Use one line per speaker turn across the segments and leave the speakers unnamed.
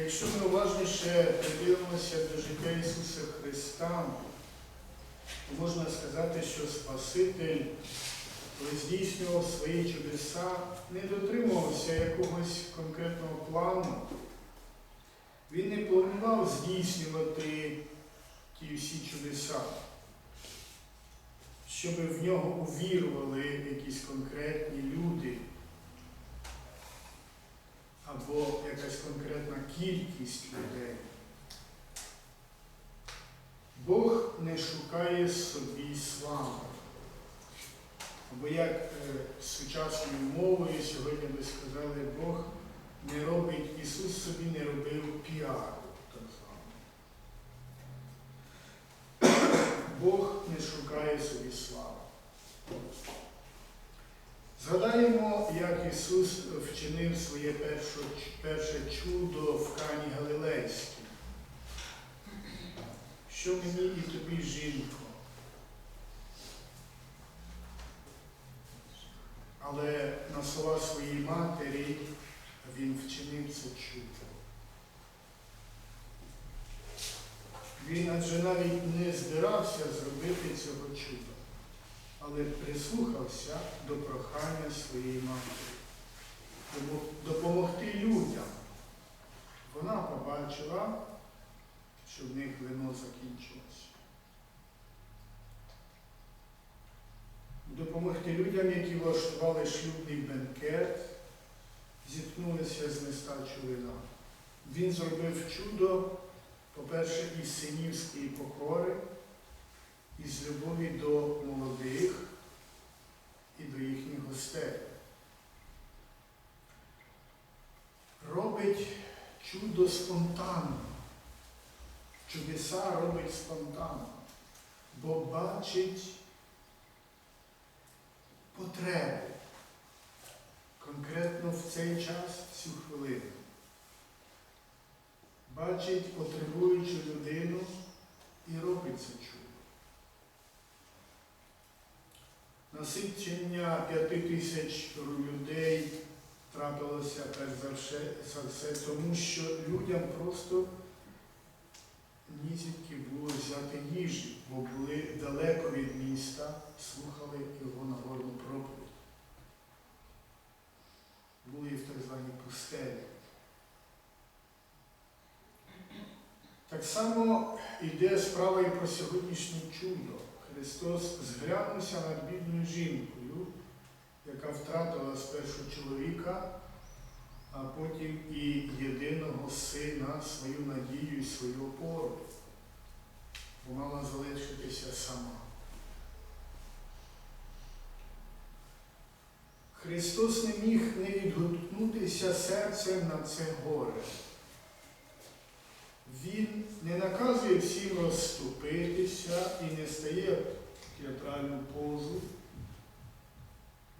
Якщо ми уважніше придивимося до життя Ісуса Христа, то можна сказати, що Спаситель, здійснював свої чудеса, не дотримувався якогось конкретного плану. Він не планував здійснювати ті всі чудеса, щоб в нього увірували якісь конкретні люди або якась конкретна кількість людей. Бог не шукає собі слави. Або як е, сучасною мовою сьогодні би сказали, Бог не робить, Ісус собі не робив піару. так званого. Бог не шукає собі слави. Згадаємо, як Ісус вчинив своє перше, перше чудо в Кані Галилейській. Що мені і тобі, жінко? Але на слова своєї матері він вчинив це чудо. Він адже навіть не збирався зробити цього чуда, але прислухався до прохання своєї матері, Тому допомогти людям. Вона побачила, що в них вино закінчилося. Допомогти людям, які влаштували шлюбний бенкет, зіткнулися з нестачою вина. Він зробив чудо, по-перше, із синівської покори, із любові до молодих і до їхніх гостей. Робить чудо спонтанно. Чудеса робить спонтанно, бо бачить потребу конкретно в цей час, в цю хвилину. Бачить потребуючу людину і робить це чудо. Насичення п'яти тисяч людей трапилося перш за все, за все, тому що людям просто ні звідки було взяти їжі, бо були далеко від міста, слухали його нагорну проповідь. Були в так званій пустелі. Так само йде справа і про сьогоднішнє чудо. Христос зглянувся над бідною жінкою, яка втратила спершу чоловіка, а потім і єдиного сина, свою надію і свою опору. Бо мала залишитися сама. Христос не міг не відгукнутися серцем на це горе. Він не наказує всім розступитися і не стає театральну позу.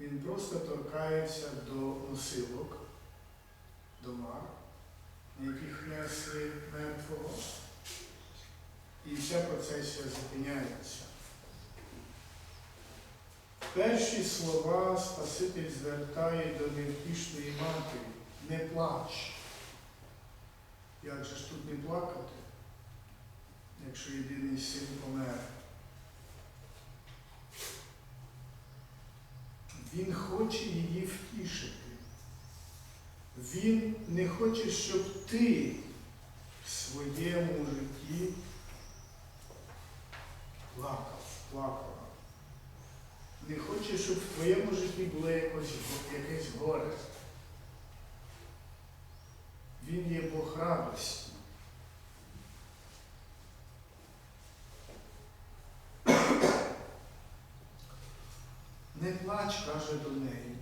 Він просто торкається до носилок, до мар, на яких несли мертвого. І вся процесія зупиняється. Перші слова Спаситель звертає до невтішної матері. Не плач. Як же ж тут не плакати, якщо єдиний син помер? Він хоче її втішити. Він не хоче, щоб ти в своєму житті плакав, плакала. Не хоче, щоб в твоєму житті було якось, якесь горе. Він є Бог радості. Не плач, каже до неї.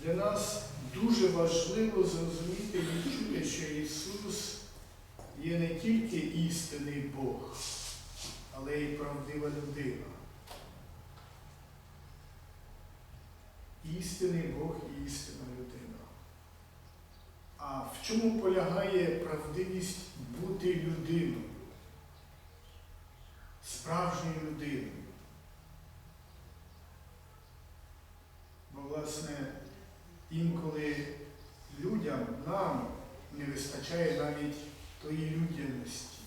Для нас дуже важливо зрозуміти і відчути, що Ісус є не тільки істинний Бог, але й правдива людина. Істинний Бог і істинна людина. А в чому полягає правдивість бути людиною? Справжньою людиною? Бо, власне, інколи людям, нам, не вистачає навіть тої людяності.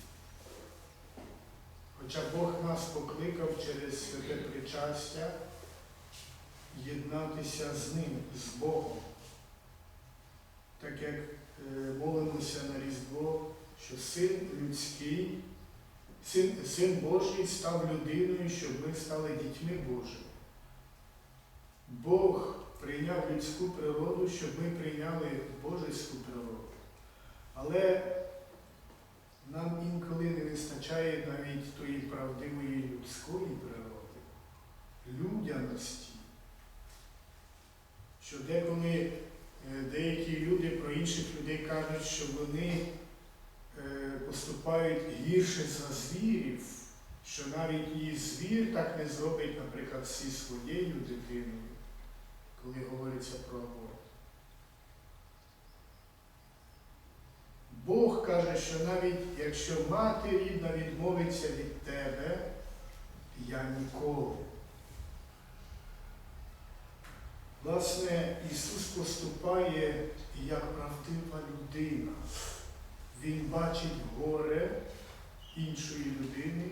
Хоча Бог нас покликав через святе причастя єднатися з Ним, з Богом. Так як е, молимося на Різдво, що Син людський, Син, Син Божий став людиною, щоб ми стали дітьми Божими. Бог прийняв людську природу, щоб ми прийняли Божеську природу. Але нам інколи не вистачає навіть тої правдивої людської природи, людяності. Що деколи е, деякі люди про інших людей кажуть, що вони е, поступають гірше за звірів, що навіть і звір так не зробить, наприклад, зі своєю дитиною, коли говориться про аборт. Бог каже, що навіть якщо мати рідна відмовиться від тебе, я ніколи. Власне, Ісус поступає як правдива людина. Він бачить горе іншої людини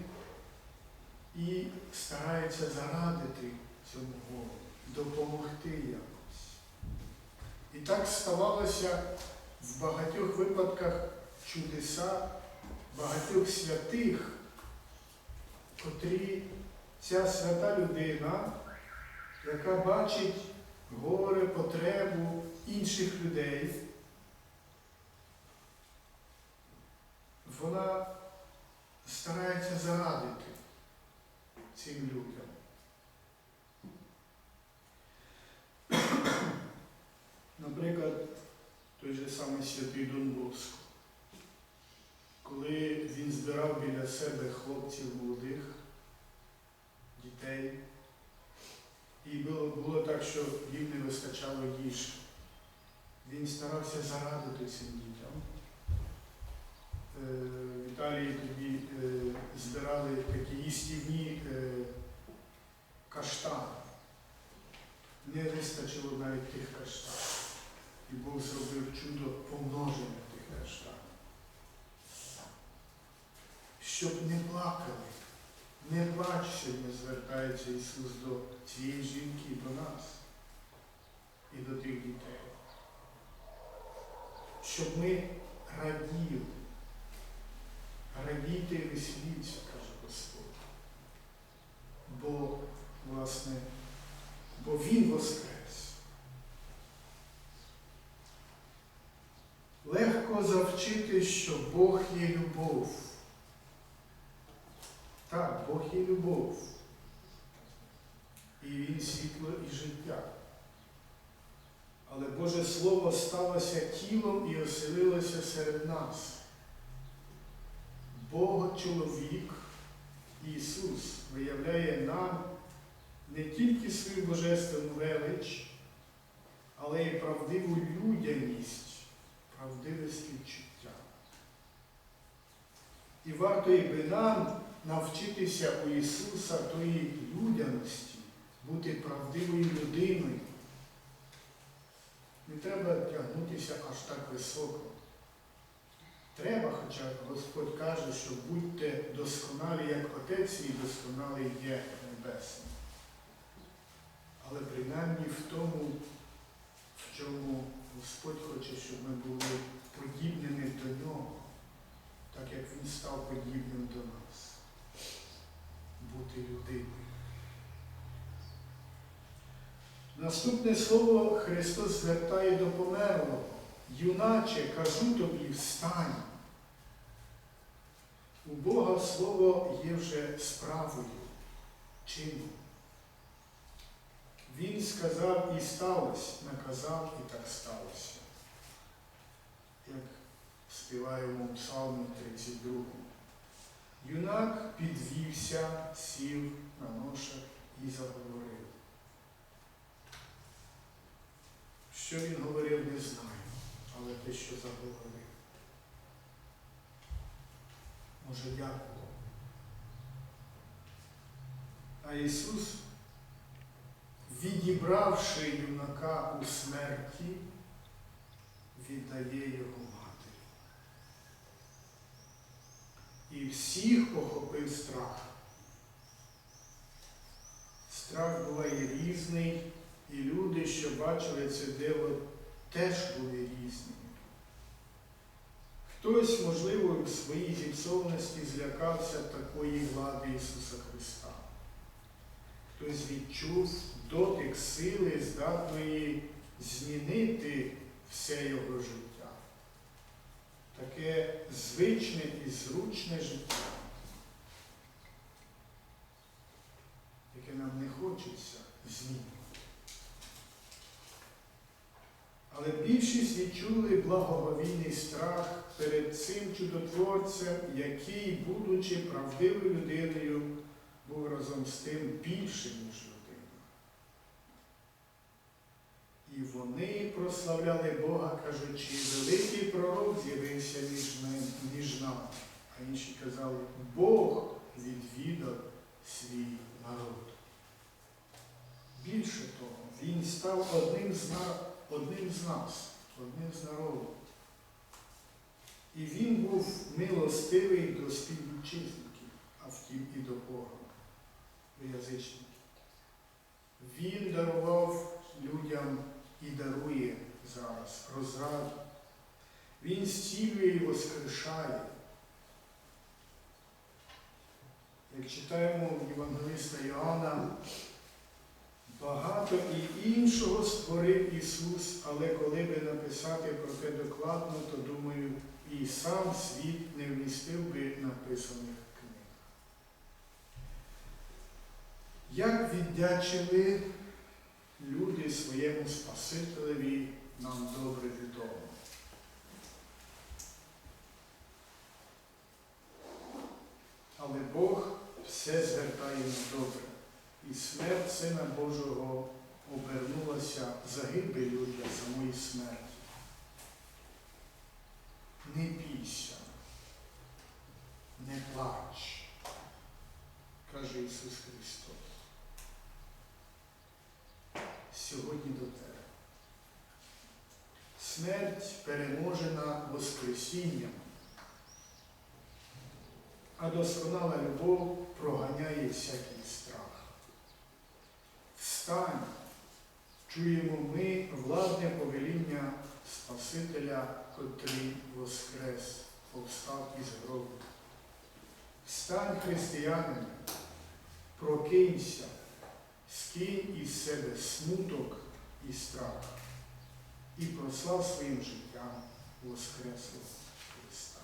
і старається зарадити цьому гору, допомогти якось. І так ставалося в багатьох випадках чудеса багатьох святих, котрі ця свята людина, яка бачить горе, потребу інших людей, вона старається зарадити цим людям. Наприклад, той же самий святий Дон коли він збирав біля себе хлопців молодих, дітей, і було, було так, що їм не вистачало їжі. Він старався зарадити цим дітям. Е, В Італії тоді е, збирали такі їстівні е, каштани. Не вистачило навіть тих каштанів. І Бог зробив чудо помноження тих каштанів. Щоб не плакали. Не плач сьогодні звертається Ісус до цієї жінки і до нас, і до тих дітей. Щоб ми раділи. Радійте і веселіться, каже Господь. Бо, власне, бо Він воскрес. Легко завчити, що Бог є любов. Так, Бог є любов. І Він світло і життя. Але Боже Слово сталося тілом і оселилося серед нас. Бог чоловік Ісус виявляє нам не тільки свою божественну велич, але й правдиву людяність, правдиве співчуття. І варто і би нам навчитися у Ісуса тої людяності, бути правдивою людиною. Не треба тягнутися аж так високо. Треба, хоча Господь каже, що будьте досконалі, як Отець свій досконалий є Небесний. Але принаймні в тому, в чому Господь хоче, щоб ми були подібними до Нього, так як Він став подібним до нас. Бути людиною. Наступне слово Христос звертає до померлого. Юначе, кажу тобі, встань. У Бога слово є вже справою, чином. Він сказав і сталося, наказав і так сталося. Як співаємо в Псалмі 32. Юнак підвівся, сів на ношах і заговорив. Що він говорив, не знаю, але те, що заговорив. Може, дякував. А Ісус, відібравши юнака у смерті, віддає його матері. І всіх охопив страх. Страх буває різний, і люди, що бачили це диво, теж були різні. Хтось, можливо, у своїй зіпсованості злякався такої влади Ісуса Христа. Хтось відчув дотик сили, здатної змінити все його життя. Таке звичне і зручне життя, яке нам не хочеться змінювати. Але більшість відчули благоговійний страх перед цим чудотворцем, який, будучи правдивою людиною, був разом з тим більшим, ніж людина. І вони прославляли Бога, кажучи, великий пророк з'явився між, нами. А інші казали, Бог відвідав свій народ. Більше того, він став одним з, на- одним з нас, одним з народу. І він був милостивий до співвітчизників, а втім і до Бога, до язичників. Він дарував людям і дарує зараз розраду. Він зцілює і воскрешає. Як читаємо Євангелиста Йоанна, багато і іншого створив Ісус, але коли би написати про те докладно, то думаю, і сам світ не вмістив би написаних книг. Як віддячили люди своєму Спасителеві нам добре відомо. Але Бог все звертає на добре. І смерть Сина Божого обернулася загибелю для самої смерті. Не бійся, не плач, каже Ісус Христос. Сьогодні до тебе. Смерть переможена Воскресінням, а досконала любов проганяє всякий страх. Писань чуємо ми владне повеління Спасителя, котрий Воскрес, повстав із гробу. Стань християнином, прокинься, скинь із себе смуток і страх і прослав своїм життям Воскресло Христа.